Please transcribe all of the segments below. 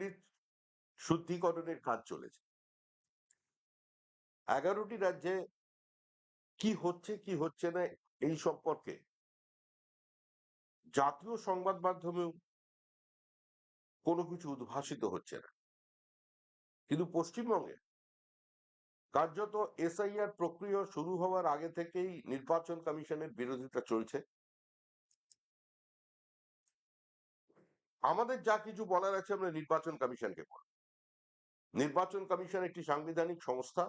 List শুদ্ধিকরণের কাজ চলেছে। এগারোটি রাজ্যে কি হচ্ছে কি হচ্ছে না, এই সম্পর্কে জাতীয় সংবাদ মাধ্যমেও কোনো কিছু উদ্ভাসিত হচ্ছে না। কিন্তু পশ্চিমবঙ্গে কার্যত এসআইআর প্রক্রিয়া শুরু হওয়ার আগে থেকেই নির্বাচন কমিশনের বিরোধিতা চলছে। আমাদের যা কিছু বলার আছে আমরা নির্বাচন কমিশনকে বলব। নির্বাচন কমিশন একটি সাংবিধানিক সংস্থা।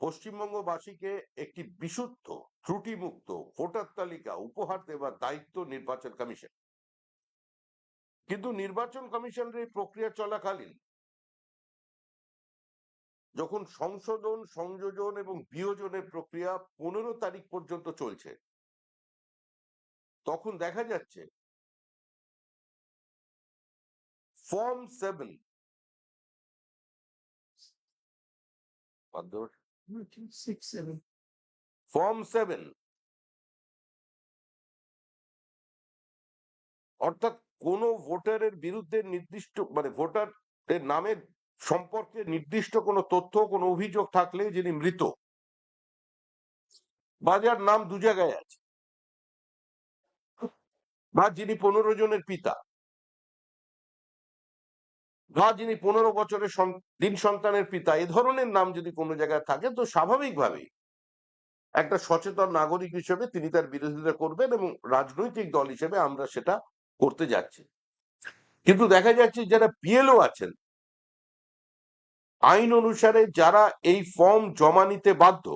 পশ্চিমবঙ্গবাসীকে একটি বিশুদ্ধ, ত্রুটিমুক্ত ভোটার তালিকা উপহার দেওয়ার দায়িত্ব নির্বাচন কমিশন। কিন্তু নির্বাচন কমিশনের এই প্রক্রিয়া চলাকালীন যখন সংশোধন, সংযোজন এবং বিয়োজনের প্রক্রিয়া পনেরো তারিখ পর্যন্ত চলছে, তখন দেখা যাচ্ছে ফর্ম সেভেন. ফর্ম সেভেন অর্থাৎ কোন ভোটারের বিরুদ্ধে নির্দিষ্ট মানে ভোটারের নামের সম্পর্কে নির্দিষ্ট কোনো তথ্য কোনো অভিযোগ থাকলে যিনি মৃত বা যার নাম দু জায়গায় আছে বা যিনি পনেরো জনের পিতা। বা যিনি পনেরো বছরের তিন সন্তানের পিতা, এ ধরনের নাম যদি কোনো জায়গায় থাকে তো স্বাভাবিকভাবেই একটা সচেতন নাগরিক হিসেবে তিনি তার বিরোধিতা করবেন এবং রাজনৈতিক দল হিসেবে আমরা সেটা করতে যাচ্ছি। কিন্তু দেখা যাচ্ছে যারা পিএলও আছেন, আইন অনুসারে যারা এই ফর্ম জমা নিতে বাধ্য,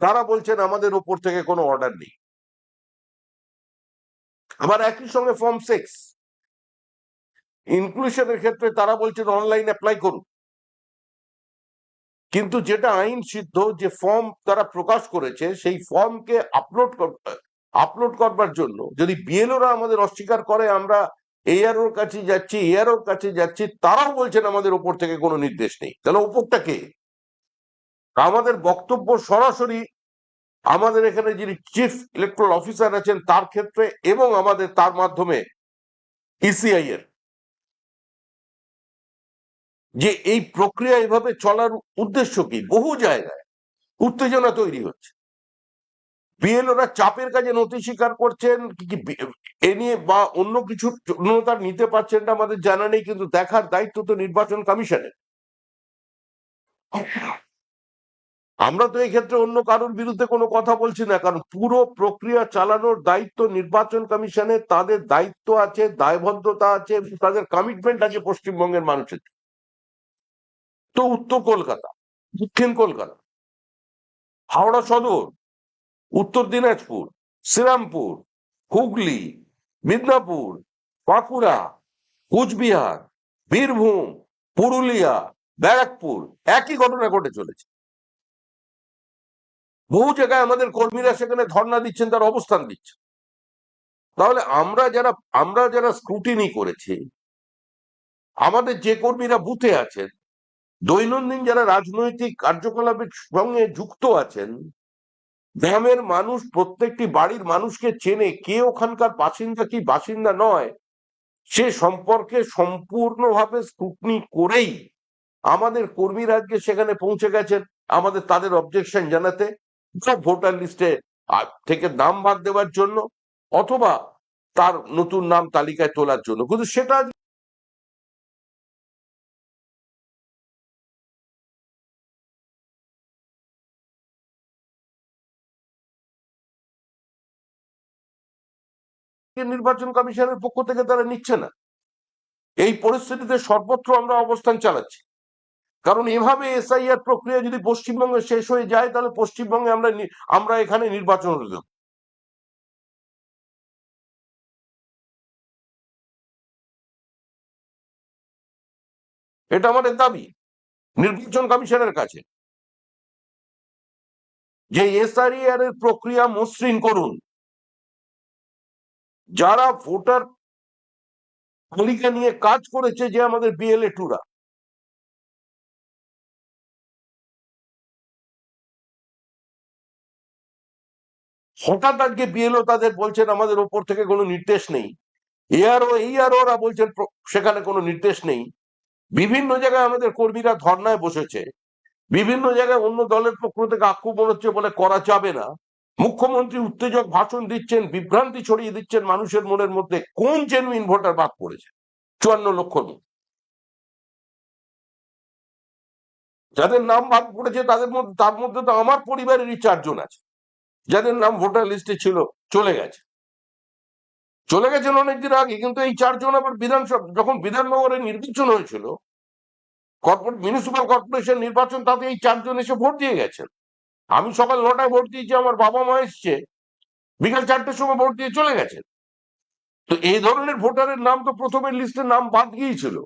তারা বলছেন আমাদের ওপর থেকে কোনো অর্ডার নেই। আবার একই সঙ্গে ফর্ম সিক্স ইনক্লুশনের ক্ষেত্রে তারা বলছেন অনলাইন অ্যাপ্লাই করুন। কিন্তু যেটা আইন সিদ্ধ, যে ফর্ম তারা প্রকাশ করেছে, সেই ফর্মকে আপলোড আপলোড করবার জন্য যদি বিএলওরা আমাদের অস্বীকার করে, আমরা এআরওর কাছে যাচ্ছি এআরওর কাছে যাচ্ছি, তারাও বলছেন আমাদের ওপর থেকে কোনো নির্দেশ নেই। তাহলে ওপরটা কে? আমাদের বক্তব্য সরাসরি আমাদের এখানে যিনি চিফ ইলেকট্রাল অফিসার আছেন, তার ক্ষেত্রে এবং আমাদের, তার মাধ্যমে ইসিআই এর। যে এই প্রক্রিয়া এভাবে চলার উদ্দেশ্য কি? বহু জায়গায় উত্তেজনা তৈরি হচ্ছে। বিএলওরা চাপের কাজে নথি স্বীকার করছেন এ নিয়ে বা অন্য কিছু তার নিতে পারছেন না আমাদের জানা নেই, কিন্তু দেখার দায়িত্ব তো নির্বাচন কমিশনের। আমরা তো ক্ষেত্রে অন্য কারোর বিরুদ্ধে কোনো কথা বলছি না, কারণ পুরো প্রক্রিয়া চালানোর দায়িত্ব নির্বাচন কমিশনের, তাদের দায়িত্ব আছে, দায়বদ্ধতা আছে, তাদের কমিটমেন্ট আছে পশ্চিমবঙ্গের মানুষের। তো উত্তর কলকাতা, দক্ষিণ কলকাতা, হাওড়া সদর, উত্তর দিনাজপুর, শ্রীরামপুর, হুগলি, মিদনাপুর, বাঁকুড়া, কুচবিহার, বীরভূম, পুরুলিয়া, ব্যারাকপুর, একই ঘটনা ঘটে চলেছে। বহু জায়গায় আমাদের কর্মীরা সেখানে ধর্ণা দিচ্ছেন, তার অবস্থান দিচ্ছে তাহলে আমরা যারা আমরা যারা স্ক্রুটিনি করেছি, আমাদের যে কর্মীরা বুথে আছেন দৈনন্দিন যারা রাজনৈতিক কার্যকলাপের সঙ্গে যুক্ত আছেন, গ্রামের মানুষ, প্রত্যেকটি বাড়ির মানুষকে চেনে কে ওখানকার বাসিন্দা কি বাসিন্দা নয়, সে সম্পর্কে সম্পূর্ণভাবে স্ক্রুটনি করেই আমাদের কর্মীরা আজকে সেখানে পৌঁছে গেছেন, আমাদের তাদের অবজেকশন জানাতে ভোটার লিস্টে থেকে নাম বাদ দেওয়ার জন্য, অথবা তার নতুন নাম তালিকায় তোলার জন্য। কিন্তু সেটা নির্বাচন কমিশনের পক্ষ থেকে তারা নিচ্ছে না। এই পরিস্থিতিতে সর্বত্র আমরা অবস্থান চালাচ্ছি। কারণ এভাবে এসআইআর প্রক্রিয়া যদি পশ্চিমবঙ্গে শেষ হয়ে যায়, তাহলে পশ্চিমবঙ্গে আমরা আমরা এখানে নির্বাচন দেব। এটা আমাদের দাবি, নির্বাচন কমিশনের কাছে। যে এসআইআর এর প্রক্রিয়া মসৃণ করুন যারা ভোটার তালিকা নিয়ে কাজ করেছে যে আমাদের বিএলএ টুরা। হঠাৎ আজকে বিএলও তাদের বলছেন, আমাদের ওপর থেকে কোনো নির্দেশ নেই। এআরও এইআরও ওরা বলছেন সেখানে কোনো নির্দেশ নেই। বিভিন্ন জায়গায় আমাদের কর্মীরা ধর্নায় বসেছে। বিভিন্ন জায়গায় অন্য দলের পক্ষ থেকে আক্রমণ হচ্ছে বলে করা যাবে না। মুখ্যমন্ত্রী উত্তেজক ভাষণ দিচ্ছেন, বিভ্রান্তি ছড়িয়ে দিচ্ছেন মানুষের মনের মধ্যে। কোন জেনুইন ভোটার বাদ পড়েছে? চুয়ান্ন লক্ষ লোক। যাদের নাম বাদ পড়েছে, তাদের মধ্যে, তার মধ্যে তো আমার পরিবারেরই চারজন আছে। যাদের নাম ভোটার লিস্টে ছিল, চলে গেছে। চলে গেছেন অনেকদিন আগে, কিন্তু এই চারজন আবার বিধানসভা, যখন বিধাননগরে নির্বাচন হয়েছিল, কর্পোরেট মিউনিসিপাল কর্পোরেশন নির্বাচন, তাতে এই চারজন এসে ভোট দিয়ে গেছেন। আমি সকাল নটায় ভোট দিয়েছি, আমার বাবা মা এসছে। বিকাল চারটের সময় ভোট দিয়ে চলে গেছেন তো এই ধরনের ভোটারের নাম তো প্রথমের লিস্টে নাম বাদ গিয়েছিল।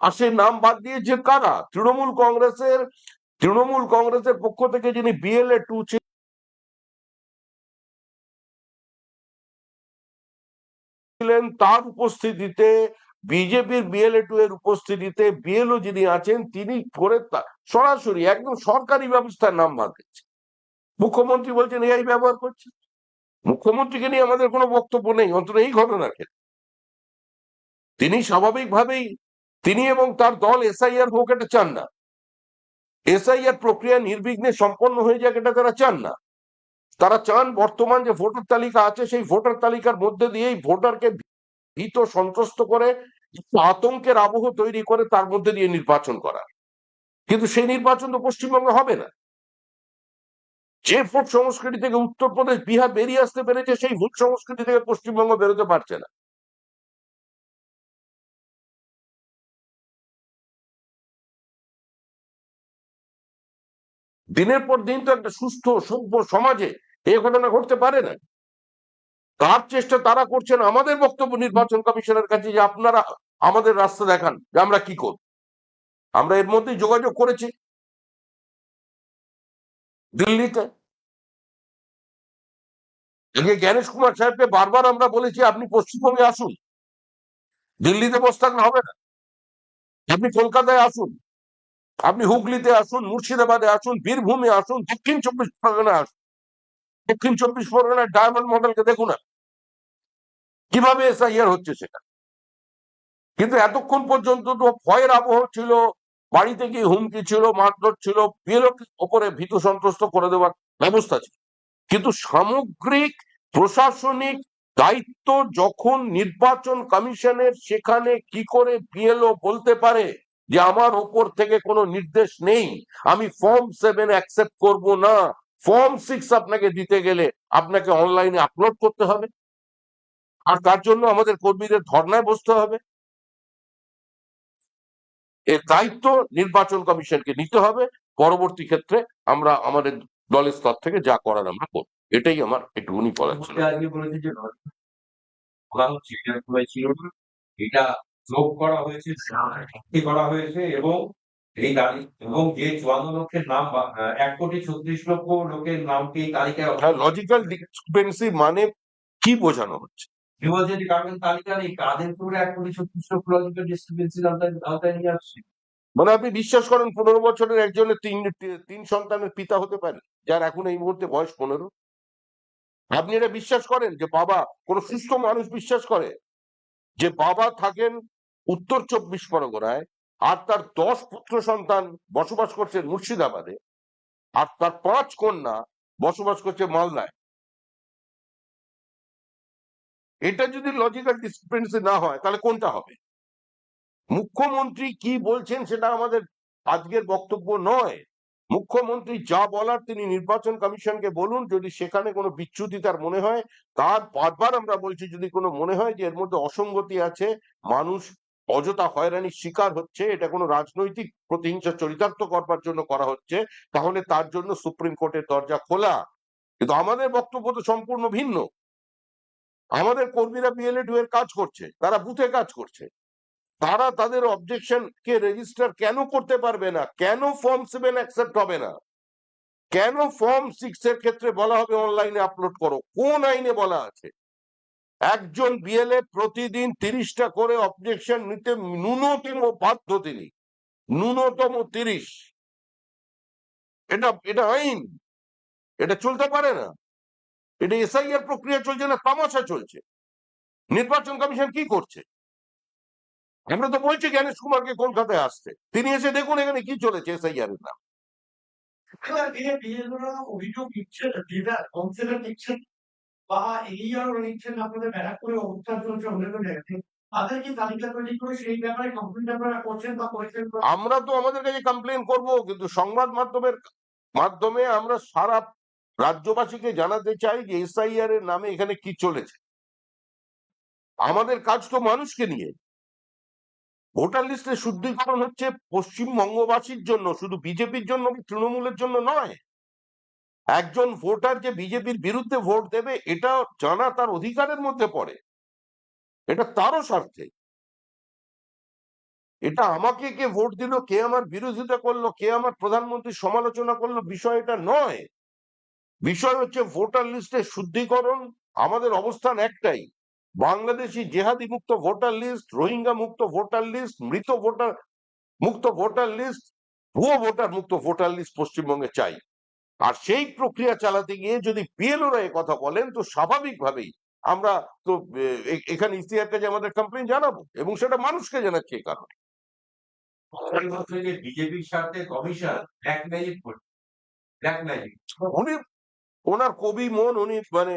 আর সেই নাম বাদ দিয়েছে কারা? তৃণমূল কংগ্রেসের তৃণমূল কংগ্রেসের পক্ষ থেকে যিনি বিএলএ টু ছিলেন, তার উপস্থিতিতে বিজেপির বিএলএ টু এর উপস্থিতিতে বিএলও যিনি আছেন, তিনি করে তা- সরাসরি একদম সরকারি ব্যবস্থার নাম বাদ মুখ্যমন্ত্রী বলছেন এই ব্যবহার করছে? মুখ্যমন্ত্রীকে নিয়ে আমাদের কোনো বক্তব্য নেই, অন্তত এই ঘটনার ক্ষেত্রে। তিনি স্বাভাবিকভাবেই, তিনি এবং তার দল এসআইআর হোক এটা চান না। এসআইআর প্রক্রিয়া নির্বিঘ্নে সম্পন্ন হয়ে যাক এটা তারা চান না। তারা চান বর্তমান যে ভোটার তালিকা আছে, সেই ভোটার তালিকার মধ্যে দিয়েই ভোটারকে ভীত সন্ত্রস্ত করে আতঙ্কের আবহ তৈরি করে তার মধ্যে দিয়ে নির্বাচন করা। কিন্তু সেই নির্বাচন তো পশ্চিমবঙ্গে হবে না। যে ভোট সংস্কৃতি থেকে উত্তরপ্রদেশ, বিহার বেরিয়ে আসতে পেরেছে, সেই ভোট সংস্কৃতি থেকে পশ্চিমবঙ্গ বেরোতে পারছে না। দিনের পর দিন তো একটা সুস্থ, সভ্য সমাজে এই ঘটনা ঘটতে পারে না। তার চেষ্টা তারা করছেন, আমাদের বক্তব্য নির্বাচন কমিশনের কাছে যে আপনারা আমাদের রাস্তা দেখান যে আমরা কি করব। আমরা এর মধ্যেই যোগাযোগ করেছি। দিল্লিতে। আগে জ্ঞানেশ কুমার সাহেবকে বারবার আমরা বলেছি, আপনি পশ্চিমবঙ্গে আসুন। দিল্লিতে বসে থাকলে হবে না। আপনি কলকাতায় আসুন। আপনি হুগলিতে আসুন, মুর্শিদাবাদে আসুন, বীরভূমে আসুন, দক্ষিণ চব্বিশ পরগনা আসুন। দক্ষিণ চব্বিশ পরগনার ডায়মন্ড মডেলকে দেখুন না কীভাবে এসআইআর হচ্ছে সেটা? কিন্তু এতক্ষণ পর্যন্ত তো ভয়ের আবহ ছিল, বাড়িতে গিয়ে হুমকি ছিল, মারধর ছিল ওপরে ভীত সন্ত্রস্ত করে দেওয়ার ব্যবস্থা ছিল। কিন্তু সামগ্রিক, প্রশাসনিক দায়িত্ব যখন নির্বাচন কমিশনের সেখানে কি করে বিএলও বলতে পারে যে আমার ওপর থেকে কোনো নির্দেশ নেই, আমি ফর্ম সেভেন অ্যাকসেপ্ট করব না, ফর্ম সিক্স আপনাকে দিতে গেলে আপনাকে অনলাইনে আপলোড করতে হবে আর তার জন্য আমাদের কর্মীদের ধর্নায় বসতে হবে। এর দায়িত্ব নির্বাচন কমিশনকে নিতে হবে। পরবর্তী ক্ষেত্রে আমরা আমাদের দলের স্তর থেকে যা করার আমরা করব। এটাই আমার একটুখানি বলার ছিল। এটা ছিল না। এটা যোগ করা হয়েছে করা হয়েছে এবং এই তালিকা এবং যে চুয়ান্ন লক্ষের নাম এক কোটি ছত্রিশ লক্ষ লোকের নামকে এই তালিকায় লজিক্যাল ডিসক্রিপেন্সি মানে কি বোঝানো হচ্ছে? তালিকা নেই, কাদের এক কোটি ছত্রিশ লক্ষ আওতায় নিয়ে আসছে? মানে আপনি বিশ্বাস করেন পনেরো বছরের একজনের তিন তিন সন্তানের পিতা হতে পারে, যার এখন এই মুহূর্তে বয়স পনেরো। আপনি এটা বিশ্বাস করেন যে বাবা, কোন সুস্থ মানুষ বিশ্বাস করে যে বাবা থাকেন উত্তর চব্বিশ পরগনায়, আর তার দশ পুত্র সন্তান বসবাস করছেন মুর্শিদাবাদে, আর তার পাঁচ কন্যা বসবাস করছে মালদায়। এটা যদি লজিক্যাল ডিসক্রিপেন্সি না হয়, তাহলে কোনটা হবে? মুখ্যমন্ত্রী কি বলছেন সেটা আমাদের আজকের বক্তব্য নয়। মুখ্যমন্ত্রী যা বলার তিনি নির্বাচন কমিশনকে বলুন, যদি সেখানে কোনো বিচ্যুতি তার মনে হয়, তার বারবার আমরা বলছি, যদি কোনো মনে হয় যে এর মধ্যে অসঙ্গতি আছে, মানুষ অযথা হয়রানির শিকার হচ্ছে, এটা কোনো রাজনৈতিক প্রতিহিংসা চরিতার্থ করবার জন্য করা হচ্ছে, তাহলে তার জন্য সুপ্রিম কোর্টের দরজা খোলা। কিন্তু আমাদের বক্তব্য তো সম্পূর্ণ ভিন্ন। আমাদের কর্মীরা বিএলএ টু এর কাজ করছে, তারা বুথে কাজ করছে। তারা তাদের অবজেকশন কে রেজিস্টার কেন করতে পারবে না? কেন ফর্ম সেভেন অ্যাকসেপ্ট হবে না? কেন ফর্ম সিক্স এর ক্ষেত্রে বলা হবে অনলাইনে আপলোড করো? কোন আইনে বলা আছে? একজন বিএলএ প্রতিদিন তিরিশটা করে অবজেকশন নিতে ন্যূনতম বাধ্য তিনি। ন্যূনতম তিরিশ। এটা এটা আইন। এটা চলতে পারে না। এটা এসআইআর প্রক্রিয়া চলছে না তামাশা চলছে? নির্বাচন কমিশন কি করছে? আমরা তো বলছি জ্ঞানেশ কুমারকে কলকাতায় আসতে। তিনি এসে দেখুন এখানে কি চলেছে এসআইআর এর নাম। অভিযোগ নিচ্ছেন আপনাদের অবস্থান চলছে অন্যান্য জায়গাতে বা আমরা তো আমাদের কাছে কমপ্লেন করব কিন্তু সংবাদ মাধ্যমের মাধ্যমে আমরা সারা রাজ্যবাসীকে জানাতে চাই যে এসআইআর এর নামে এখানে কি চলেছে। আমাদের কাজ তো মানুষকে নিয়ে। ভোটার লিস্টের শুদ্ধিকরণ হচ্ছে পশ্চিমবঙ্গবাসীর জন্য, শুধু বিজেপির জন্য তৃণমূলের জন্য নয়। একজন ভোটার যে বিজেপির বিরুদ্ধে ভোট দেবে, এটা জানা তার অধিকারের মধ্যে পড়ে। এটা তারও স্বার্থে। এটা আমাকে কে ভোট দিল, কে আমার বিরোধিতা করল, কে আমার প্রধানমন্ত্রী সমালোচনা করল বিষয় এটা নয়। বিষয় হচ্ছে ভোটার লিস্টের শুদ্ধিকরণ আমাদের অবস্থান একটাই। বাংলাদেশি জেহাদি মুক্ত ভোটার লিস্ট রোহিঙ্গা মুক্ত ভোটার লিস্ট মৃত ভোটার মুক্ত ভোটার লিস্ট ভুয়ো ভোটার মুক্ত ভোটার লিস্ট পশ্চিমবঙ্গে চাই। আর সেই প্রক্রিয়া চালাতে গিয়ে যদি পিএলওরা কথা বলেন তো স্বাভাবিকভাবেই আমরা তো এখানে ইসিআর কাছে আমাদের কমপ্লেন জানাব এবং সেটা মানুষকে জানাচ্ছে এই কারণে। বিজেপির স্বার্থে commission black magic black magic উনি ওনার কবি মন উনি মানে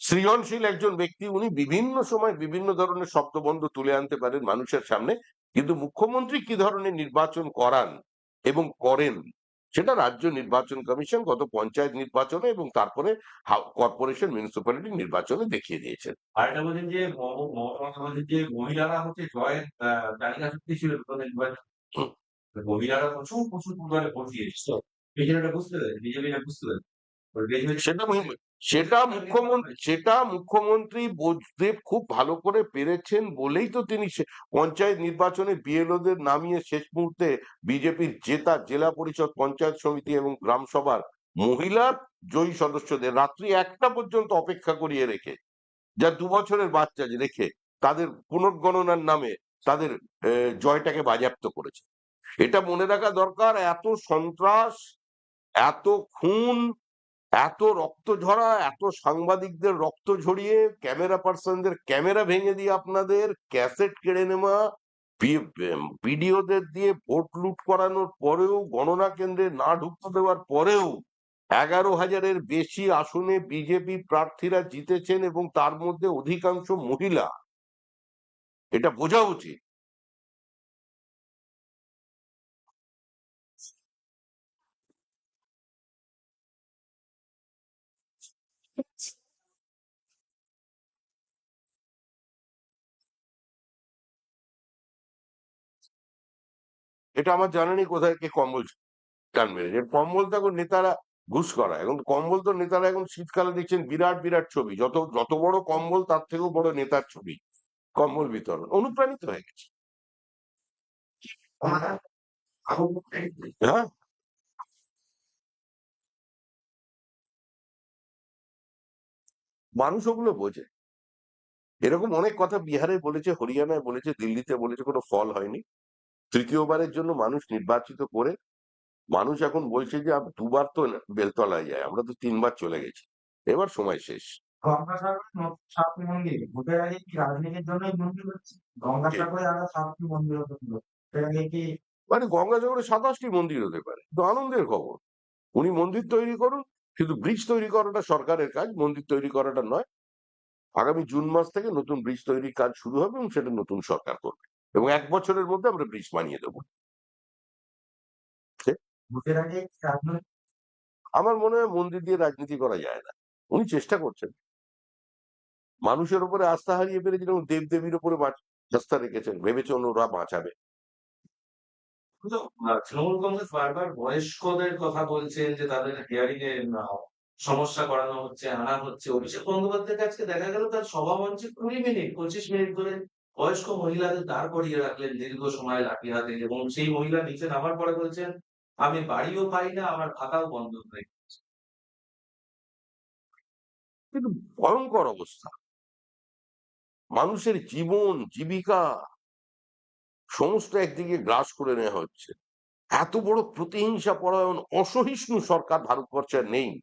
সৃজনশীল একজন ব্যক্তি উনি বিভিন্ন সময় বিভিন্ন ধরনের শব্দবন্ধ তুলে আনতে পারেন মানুষের সামনে কিন্তু মুখ্যমন্ত্রী কি ধরনের নির্বাচন করান এবং করেন সেটা রাজ্য নির্বাচন কমিশন গত পঞ্চায়েত নির্বাচনে এবং তারপরে কর্পোরেশন মিউনিসিপ্যালিটি নির্বাচনে দেখিয়ে দিয়েছেন। আর এটা বলছেন যে মহিলারা হচ্ছে জয়ের তালিকা শক্তি ছিল নির্বাচন মহিলারা প্রচুর প্রচুর পরিমাণে ভোট দিয়েছে। বিজেপি বুঝতে বিজেপি বুঝতে বিজেপি সেটা সেটা মুখ্যমন্ত্রী সেটা মুখ্যমন্ত্রী বুঝতে খুব ভালো করে পেরেছেন বলেই তো তিনি পঞ্চায়েত নির্বাচনে বিএলওদের নামিয়ে শেষ মুহূর্তে বিজেপির জেতা জেলা পরিষদ পঞ্চায়েত সমিতি এবং গ্রাম সভার মহিলা জয়ী সদস্যদের রাত্রি একটা পর্যন্ত অপেক্ষা করিয়ে রেখে যা দু বছরের বাচ্চা রেখে তাদের পুনর্গণনার নামে তাদের জয়টাকে বাজেয়াপ্ত করেছে। এটা মনে রাখা দরকার এত সন্ত্রাস এত খুন এত রক্ত ঝরা, এত সাংবাদিকদের রক্ত ঝরিয়ে, ক্যামেরা পার্সনদের ক্যামেরা ভেঙে দিয়ে আপনাদের ক্যাসেট কেড়ে নেওয়া ভিডিওদের দিয়ে ভোট লুট করানোর পরেও, গণনা কেন্দ্রে না ঢুকতে দেওয়ার পরেও এগারো হাজারের বেশি আসনে বিজেপি প্রার্থীরা জিতেছেন এবং তার মধ্যে অধিকাংশ মহিলা। এটা বোঝা উচিত। এটা আমার জানা নেই কোথায় কে কম্বল টান মেরেছে। কম্বল তো এখন নেতারা ঘুষ করা এখন কম্বল তো নেতারা এখন শীতকালে দেখছেন বিরাট বিরাট ছবি। যত যত বড় কম্বল, তার থেকেও বড় নেতার ছবি। কম্বল বিতরণ। অনুপ্রাণিত হয়ে গেছে। হ্যাঁ? মানুষ ওগুলো বোঝে। এরকম অনেক কথা বিহারে বলেছে, হরিয়ানায় বলেছে, দিল্লিতে বলেছে, কোনো ফল হয়নি। তৃতীয়বারের জন্য মানুষ নির্বাচিত করে মানুষ এখন বলছে যে দুবার তো বেলতলায় যায় আমরা তো তিনবার চলে গেছি এবার সময় শেষ। মানে গঙ্গাসাগরে সাতাশটি মন্দির হতে পারে তো আনন্দের খবর। উনি মন্দির তৈরি করুন কিন্তু ব্রিজ তৈরি করাটা সরকারের কাজ মন্দির তৈরি করাটা নয়। আগামী জুন মাস থেকে নতুন ব্রিজ তৈরির কাজ শুরু হবে এবং সেটা নতুন সরকার করবে। এবং এক বছরের মধ্যে আমরা ব্রিজ বানিয়ে দেবো। আমার মনে হয় মন্দির দিয়ে রাজনীতি করা যায় না। উনি চেষ্টা করছেন। মানুষের উপরে আস্থা হারিয়ে পেরেছিলেন এবং দেবদেবীর উপরে আস্থা রেখেছেন। ভেবেছেন ওরা বাঁচাবে। তৃণমূল কংগ্রেস বারবার বয়স্কদের কথা বলছেন যে তাদের হিয়ারিং এ সমস্যা করানো হচ্ছে আনা হচ্ছে। অভিষেক বন্দ্যোপাধ্যায়ের কাছে দেখা গেল তার সভা মঞ্চে কুড়ি মিনিট পঁচিশ মিনিট ধরে বয়স্ক মহিলাদের দাঁড় করিয়ে রাখলেন দীর্ঘ সময় লাঠি হাতে এবং সেই মহিলা নিচে নামার পরে বলছেন, আমি বাড়িও পাই না, আমার ভাতাও বন্ধ হয়ে গেছে।" কিন্তু ভয়ঙ্কর অবস্থা। মানুষের জীবন, জীবিকা সমস্ত একদিকে গ্রাস করে নেওয়া হচ্ছে। এত বড় প্রতিহিংসা পরায়ণ, অসহিষ্ণু সরকার ভারতবর্ষে নেই।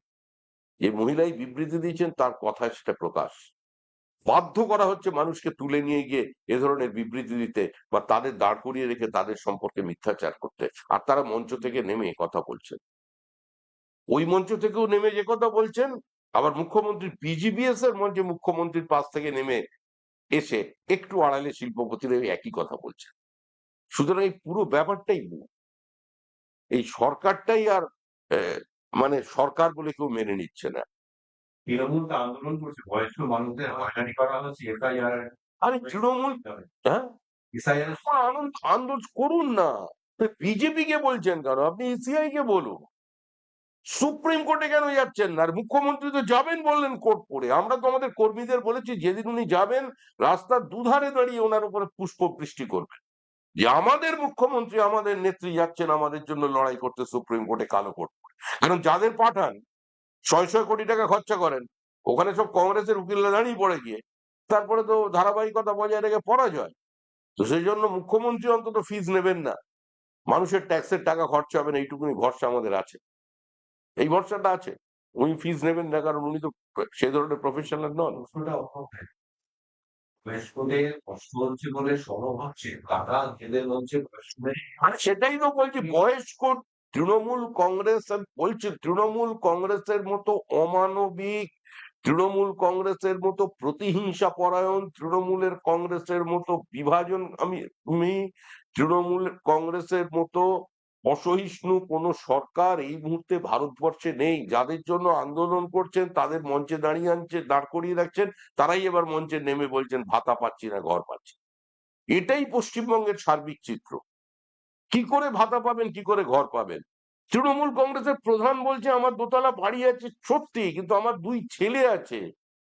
যে মহিলাই বিবৃতি দিয়েছেন, তার কথা সেটা প্রকাশ। বাধ্য করা হচ্ছে মানুষকে তুলে নিয়ে গিয়ে এ ধরনের বিবৃতি দিতে বা তাদের দাঁড় করিয়ে রেখে তাদের সম্পর্কে মিথ্যাচার করতে। আর তারা মঞ্চ থেকে নেমে কথা বলছেন। ওই মঞ্চ থেকেও নেমে যে কথা বলছেন, আবার মুখ্যমন্ত্রী বিজিবিএস এর মঞ্চে মুখ্যমন্ত্রীর পাশ থেকে নেমে এসে একটু আড়ালে শিল্পপতিরা একই কথা বলছেন। সুতরাং এই পুরো ব্যাপারটাই। এই সরকারটাই আর মানে সরকার বলে কেউ মেনে নিচ্ছে না। তৃণমূল তো আন্দোলন করছে বয়স্ক মানুষদের হয়রানি করা হচ্ছে এফআইআর আরে তৃণমূল হ্যাঁ এসআইআর আনন্দ আন্দোলন করুন না। বিজেপি কে বলছেন কেন? আপনি ইসিআই কে বলুন। সুপ্রিম কোর্টে কেন যাচ্ছেন না? আর মুখ্যমন্ত্রী তো যাবেন বললেন কোর্ট করে। আমরা তো আমাদের কর্মীদের বলেছি যেদিন উনি যাবেন রাস্তার দুধারে দাঁড়িয়ে ওনার উপরে পুষ্প বৃষ্টি করবেন। যে আমাদের মুখ্যমন্ত্রী আমাদের নেত্রী যাচ্ছেন আমাদের জন্য লড়াই করতে সুপ্রিম কোর্টে কালো কোর্ট কারণ যাদের পাঠান ছয় ছয় কোটি টাকা খরচা করেন। ওখানে সব কংগ্রেসের উকিলরা দাঁড়িয়ে পড়ে গিয়ে। তারপরে তো ধারাবাহিকতা বজায় রেখে পরাজয়। তো সেই জন্য মুখ্যমন্ত্রী অন্তত ফিজ নেবেন না। মানুষের ট্যাক্সের টাকা খরচা হবে না এইটুকুনি ভরসা আমাদের আছে। এই ভরসাটা আছে। উনি ফিজ নেবেন না কারণ উনি তো সে ধরনের প্রফেশনাল নন। প্রশ্নটা কষ্ট হচ্ছে বলে সরব হচ্ছে কাটা জেলের মধ্যে আর সেটাই তো বলছি বয়স্ক তৃণমূল কংগ্রেস বলছি তৃণমূল কংগ্রেসের মতো অমানবিক, তৃণমূল কংগ্রেসের মতো প্রতিহিংসা পরায়ণ, তৃণমূলের কংগ্রেসের মতো বিভাজন, আমি আমি তৃণমূল কংগ্রেসের মতো অসহিষ্ণু কোন সরকার এই মুহূর্তে ভারতবর্ষে নেই। যাদের জন্য আন্দোলন করছেন, তাদের মঞ্চে দাঁড়িয়ে আনছে, দাঁড় করিয়ে রাখছেন, তারাই এবার মঞ্চে নেমে বলছেন, ভাতা পাচ্ছি না, ঘর পাচ্ছি এটাই পশ্চিমবঙ্গের সার্বিক চিত্র। কি করে ভাতা পাবেন কি করে ঘর পাবেন? তৃণমূল কংগ্রেসের প্রধান বলছে আমার দোতলা বাড়ি আছে সত্যি কিন্তু আমার দুই ছেলে আছে।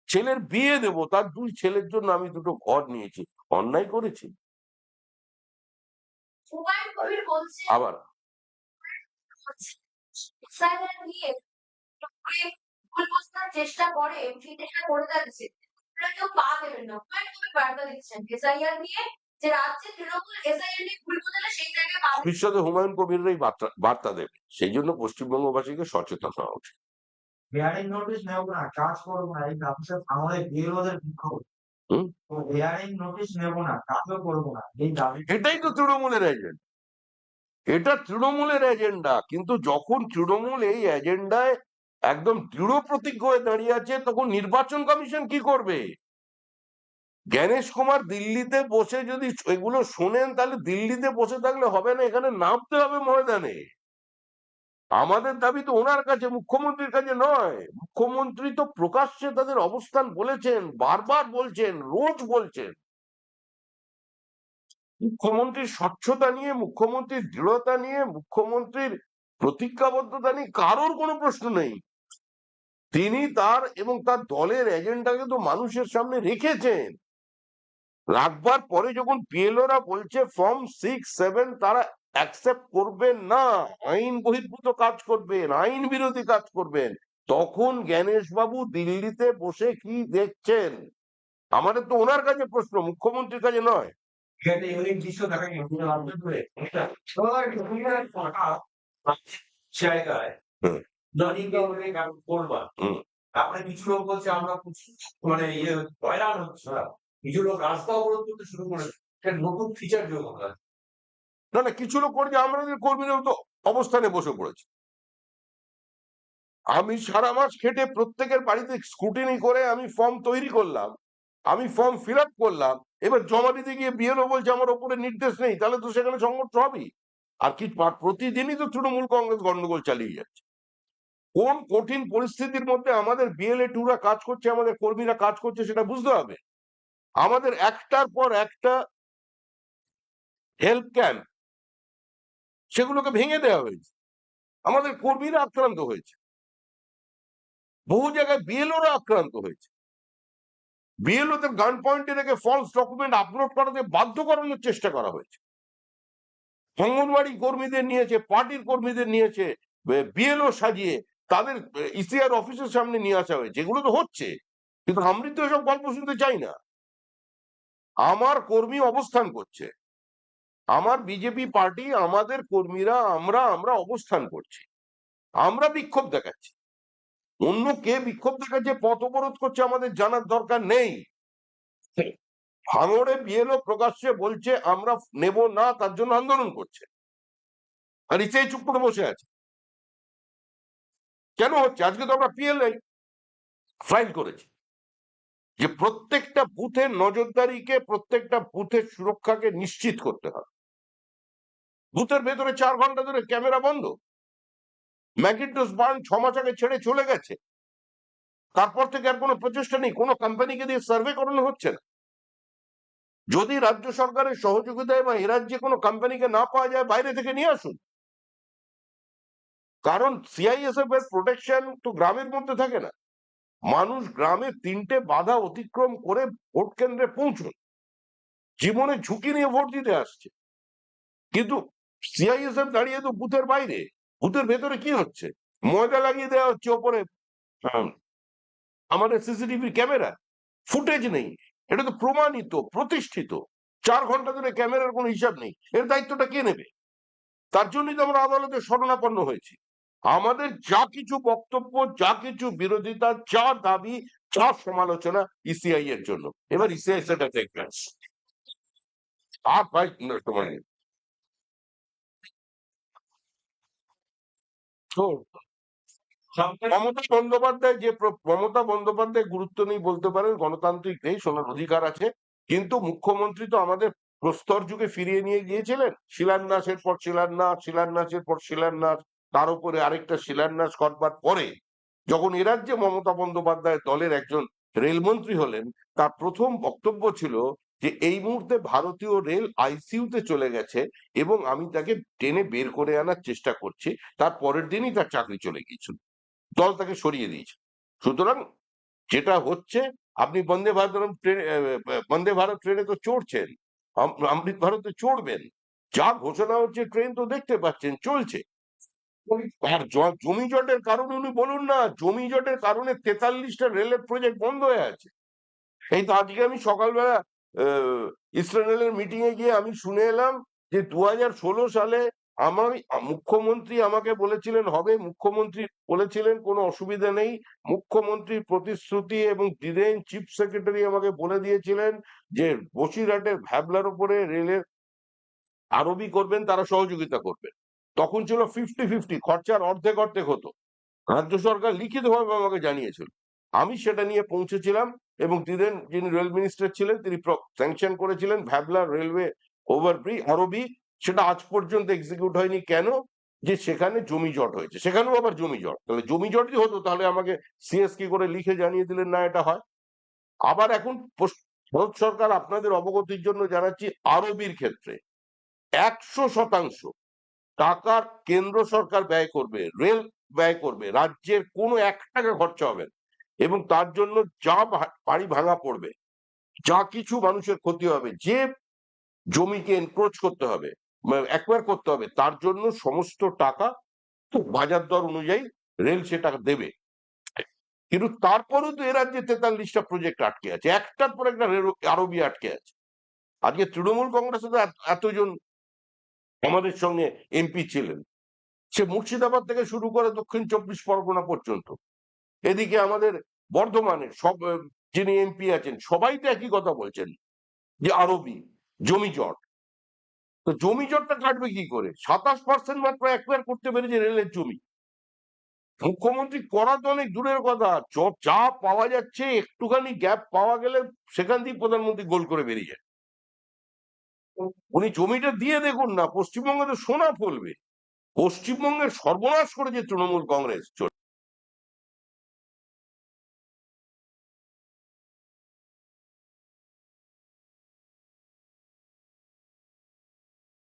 ছেলের বিয়ে দেব তার দুই ছেলের জন্য আমি দুটো ঘর নিয়েছি। অন্যায় করেছি। আবার। চেষ্টা করে দিচ্ছেন নিয়ে যে রাজ্যে তৃণমূল এসআইআর ভুল বোঝালে সেই জায়গায় ভবিষ্যতে হুমায়ুন কবিররাই বার্তা বার্তা দেবে। সেই জন্য পশ্চিমবঙ্গবাসীকে সচেতন হওয়া উচিত। হেয়ারিং নোটিশ নেব না কাজ করব না এই ব্যবসা আমাদের বিরোধের বিক্ষোভ হুম? নোটিশ নেব না কাজও করব না এই দাবি এটাই তো তৃণমূলের এজেন্ডা এটা তৃণমূলের এজেন্ডা কিন্তু যখন তৃণমূল এই এজেন্ডায় একদম দৃঢ় প্রতিজ্ঞ হয়ে দাঁড়িয়ে আছে তখন নির্বাচন কমিশন কি করবে? জ্ঞানেশ কুমার দিল্লিতে বসে যদি এগুলো শোনেন, তাহলে দিল্লিতে বসে থাকলে হবে না, এখানে নামতে হবে ময়দানে। আমাদের দাবি তো ওনার কাছে, মুখ্যমন্ত্রীর কাছে নয়। মুখ্যমন্ত্রী তো প্রকাশ্যে তাদের অবস্থান বলেছেন, বারবার বলছেন, রোজ বলছেন। মুখ্যমন্ত্রীর স্বচ্ছতা নিয়ে, মুখ্যমন্ত্রীর দৃঢ়তা নিয়ে, মুখ্যমন্ত্রীর প্রতিজ্ঞাবদ্ধতা নিয়ে কারোর কোনো প্রশ্ন নেই। তিনি তার এবং তার দলের এজেন্ডাকে তো মানুষের সামনে রেখেছেন। রাখবার পরে যখন পিএলওরা বলছে ফর্ম সিক্স সেভেন তারা অ্যাকসেপ্ট করবেন না। আইন বহির্ভূত কাজ করবেন আইন বিরোধী কাজ করবেন। তখন জ্ঞানেশ বাবু দিল্লিতে বসে কি দেখছেন? আমাদের তো ওনার কাছে প্রশ্ন মুখ্যমন্ত্রীর কাছে নয়। জায়গায়। তারপরে কিছু লোক বলছে আমরা মানে ইয়ে হয়রান হচ্ছে কিছু লোক রাস্তা অবরোধ করতে শুরু করেছে। নতুন ফিচার যোগ না না, কিছু লোক তো অবস্থানে বসে পড়েছে। আমি সারা মাস খেটে প্রত্যেকের বাড়িতে স্কুটিনি করে আমি ফর্ম তৈরি করলাম, আমি ফর্ম ফিল করলাম, এবার জমা দিতে গিয়ে বিএলও বলছে, আমার ওপরে নির্দেশ নেই, তাহলে তো সেখানে সংঘর্ষ হবেই। আর কি প্রতিদিনই তো তৃণমূল কংগ্রেস গন্ডগোল চালিয়ে যাচ্ছে। কোন কঠিন পরিস্থিতির মধ্যে আমাদের বিএলএ টুরা কাজ করছে, আমাদের কর্মীরা কাজ করছে, সেটা বুঝতে হবে। আমাদের একটার পর একটা হেল্প ক্যাম্প সেগুলোকে ভেঙে দেওয়া হয়েছে। আমাদের কর্মীরা আক্রান্ত হয়েছে। বহু জায়গায় বিএলওরা আক্রান্ত হয়েছে। বিএলও তে গান পয়েন্টে রেখে ফলস ডকুমেন্ট আপলোড করাতে বাধ্য করানোর চেষ্টা করা হয়েছে। অঙ্গনবাড়ি কর্মীদের নিয়েছে পার্টির কর্মীদের নিয়েছে বিএলও সাজিয়ে তাদের ইসিআর অফিসের সামনে নিয়ে আসা হয়েছে। এগুলো তো হচ্ছে, কিন্তু আমি তো এসব গল্প শুনতে চাই না। আমার কর্মী অবস্থান করছে। আমার বিজেপি পার্টি আমাদের কর্মীরা আমরা আমরা অবস্থান করছি। আমরা বিক্ষোভ দেখাচ্ছি। অন্য কে বিক্ষোভ দেখাচ্ছে? পথ অবরোধ করছে আমাদের জানার দরকার নেই। ভাঙড়ে বিএলও প্রকাশ্যে বলছে আমরা নেব না তার জন্য আন্দোলন করছে। আর ইসে চুপ করে বসে আছে। কেন হচ্ছে? আজকে তো আমরা পিএলআই ফাইল করেছি। যে প্রত্যেকটা বুথের নজরদারিকে, প্রত্যেকটা বুথের সুরক্ষাকে নিশ্চিত করতে হবে। বুথের ভেতরে চার ঘণ্টা ধরে ক্যামেরা বন্ধ। ম্যাকিন্টোস বার্ন ছ মাস আগে ছেড়ে চলে গেছে। তারপর থেকে আর কোনো প্রচেষ্টা নেই, কোনো কোম্পানিকে দিয়ে সার্ভে করানো হচ্ছে না। যদি রাজ্য সরকারের সহযোগিতায় বা এ রাজ্যে কোনো কোম্পানিকে না পাওয়া যায়, বাইরে থেকে নিয়ে আসুন। কারণ সিআইএসএফ এর প্রোটেকশন তো গ্রামের মধ্যে থাকে না। মানুষ গ্রামে তিনটে বাধা অতিক্রম করে ভোট কেন্দ্রে পৌঁছন জীবনে ঝুঁকি নিয়ে ভোট দিতে আসছে। কিন্তু সিআইএসএফ দাঁড়িয়ে তো বুথের বাইরে। বুথের ভেতরে কি হচ্ছে? ময়দা লাগিয়ে দেওয়া হচ্ছে ওপরে। আমাদের সিসিটিভি ক্যামেরা। ফুটেজ নেই। এটা তো প্রমাণিত, প্রতিষ্ঠিত। চার ঘণ্টা ধরে ক্যামেরার কোনো হিসাব নেই। এর দায়িত্বটা কে নেবে? তার জন্যই তো আমরা আদালতে শরণাপন্ন হয়েছি। আমাদের যা কিছু বক্তব্য, যা কিছু বিরোধিতা, যা দাবি, যা সমালোচনা ইসিআই এর জন্য। এবার ইসিআই সেটা দেখবে আর তো, মমতা বন্দ্যোপাধ্যায় যে মমতা বন্দ্যোপাধ্যায় গুরুত্ব নেই বলতে পারেন, গণতান্ত্রিক দেশ ওনার অধিকার আছে, কিন্তু মুখ্যমন্ত্রী তো আমাদের প্রস্তর যুগে ফিরিয়ে নিয়ে গিয়েছিলেন। শিলান্যাসের পর শিলান্যাস, শিলান্যাসের পর শিলান্যাস তার উপরে আরেকটা শিলান্যাস করবার পরে যখন এ রাজ্যে মমতা বন্দ্যোপাধ্যায় দলের একজন রেলমন্ত্রী হলেন, তার প্রথম বক্তব্য ছিল যে, এই মুহূর্তে ভারতীয় রেল আইসিইউতে চলে গেছে এবং আমি তাকে টেনে বের করে আনার চেষ্টা করছি। তার পরের দিনই তার চাকরি চলে গিয়েছিল। দল তাকে সরিয়ে দিয়েছে। সুতরাং যেটা হচ্ছে, আপনি বন্দে ভারত ট্রেনে বন্দে ভারত ট্রেনে তো চড়ছেন অমৃত ভারতে চড়বেন। যা ঘোষণা হচ্ছে, ট্রেন তো দেখতে পাচ্ছেন, চলছে। আর জ- জমি জটের কারণে উনি বলুন না, জমি জটের কারণে তেতাল্লিশটা রেলের প্রজেক্ট বন্ধ হয়ে আছে। এই তো আজকে আমি সকালবেলা রেলের মিটিং এ গিয়ে আমি শুনে এলাম যে দুহাজার ষোলো সালে আমার মুখ্যমন্ত্রী আমাকে বলেছিলেন, হবে মুখ্যমন্ত্রী বলেছিলেন, কোনো অসুবিধা নেই। মুখ্যমন্ত্রীর প্রতিশ্রুতি এবং দিদেন চিফ সেক্রেটারি আমাকে বলে দিয়েছিলেন যে বসিরহাটের ভ্যাবলার উপরে রেলের আরবি করবেন, তারা সহযোগিতা করবেন। তখন ছিল ফিফটি ফিফটি খরচার অর্ধেক অর্ধেক হতো। রাজ্য সরকার লিখিতভাবে আমাকে জানিয়েছিল। আমি সেটা নিয়ে পৌঁছেছিলাম এবং দিদেন যিনি রেল মিনিস্টার ছিলেন, তিনি স্যাংশন করেছিলেন ভ্যাবলা রেলওয়ে ওভারব্রিজ আরবি। সেটা আজ পর্যন্ত এক্সিকিউট হয়নি। কেন? যে সেখানে জমি জট হয়েছে। সেখানেও আবার জমি জট। তাহলে জমি জট যদি হতো, তাহলে আমাকে সিএস কি করে লিখে জানিয়ে দিলেন, না, এটা হয়। আবার এখন ভারত সরকার আপনাদের অবগতির জন্য জানাচ্ছি আরবির ক্ষেত্রে একশো শতাংশ টাকা কেন্দ্র সরকার ব্যয় করবে, রেল ব্যয় করবে, রাজ্যের কোনো এক টাকা খরচা হবে এবং তার জন্য যা বাড়ি ভাঙা পড়বে, যা কিছু মানুষের ক্ষতি হবে, যে জমিকে এনক্রোচ করতে হবে অ্যাকোয়ার করতে হবে, তার জন্য সমস্ত টাকা বাজার দর অনুযায়ী রেল সেটা দেবে। কিন্তু তারপরেও তো এ রাজ্যে তেতাল্লিশটা প্রজেক্ট আটকে আছে। একটার পর একটা আরবি আটকে আছে। আজকে তৃণমূল কংগ্রেসে তো এতজন আমাদের সঙ্গে এমপি ছিলেন। সে মুর্শিদাবাদ থেকে শুরু করে দক্ষিণ চব্বিশ পরগনা পর্যন্ত। এদিকে আমাদের বর্ধমানে সব যিনি এমপি আছেন, সবাই তো একই কথা বলছেন যে আরবি, জমি জট। তো জমি জটটা কাটবে কি করে? সাতাশ পার্সেন্ট মাত্র একবার করতে পেরেছে রেলের জমি। মুখ্যমন্ত্রী করা তো অনেক দূরের কথা। য- পাওয়া যাচ্ছে, একটুখানি গ্যাপ পাওয়া গেলে সেখান দিয়ে প্রধানমন্ত্রী গোল করে বেরিয়ে যায়। উনি জমিটা দিয়ে দেখুন না পশ্চিমবঙ্গে তো সোনা ফলবে। পশ্চিমবঙ্গের সর্বনাশ করেছে তৃণমূল কংগ্রেস।